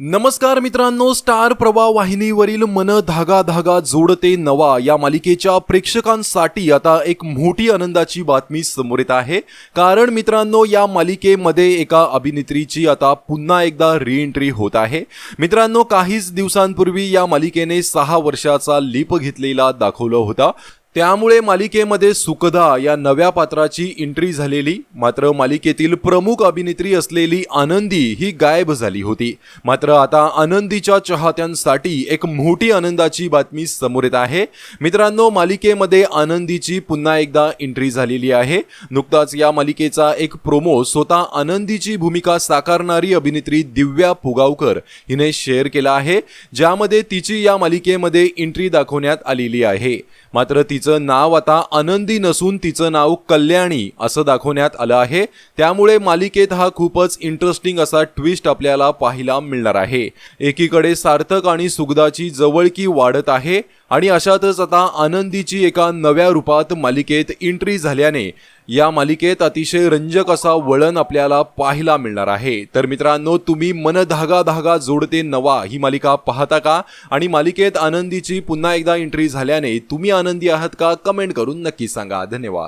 नमस्कार मित्रांनो स्टार प्रवाह वाहिनीवरील मन धागा धागा जोडते नवा या मालिकेच्या प्रेक्षकांसाठी आता एक मोठी आनंदाची बातमी समोर येत आहे. कारण मित्रांनो या मालिकेमध्ये एका अभिनेत्रीची आता पुन्हा एकदा रिएंट्री होत आहे. मित्रांनो काहीच दिवसांपूर्वी या मालिकेने सहा वर्षाचा लीप घेतलेला दाखवलं होता. त्यामुळे मालिकेमध्ये सुखदा या नव्या पात्राची एंट्री झालेली मात्र मालिकेतील प्रमुख अभिनेत्री असलेली आनंदी ही गायब झाली होती. मात्र आता आनंदीच्या चाहत्यांसाठी एक मोठी आनंदाची बातमी समोर येत आहे. मित्रांनो मालिकेमध्ये आनंदीची पुन्हा एकदा एंट्री झालेली आहे. नुकताच या मालिकेचा एक प्रोमो स्वतः आनंदीची भूमिका साकारणारी अभिनेत्री दिव्या पुगावकर हिने शेअर केला आहे ज्यामध्ये तिची या मालिकेमध्ये एंट्री दाखवण्यात आलेली आहे. मात्र तिचा तिचं नाव आता आनंदी नसून तिचं नाव कल्याणी असं दाखवण्यात आलं आहे. त्यामुळे मालिकेत हा खूपच इंटरेस्टिंग असा ट्विस्ट आपल्याला पाहायला मिळणार आहे. एकीकडे सार्थक आणि सुगदाची जवळकी वाढत आहे आणि अशातच आता आनंदीची एका नव्या रूपात मालिकेत एंट्री झाल्याने या मालिकेत अतिशय रंजक असा वळण आपल्याला पाहायला मिळणार आहे. तर मित्रांनो तुम्ही मन धागा धागा जोडते नवा ही मालिका पाहता का? आणि मालिकेत आनंदीची पुन्हा एकदा एंट्री झाल्याने तुम्ही आनंदी आहात का? कमेंट करून नक्की सांगा. धन्यवाद.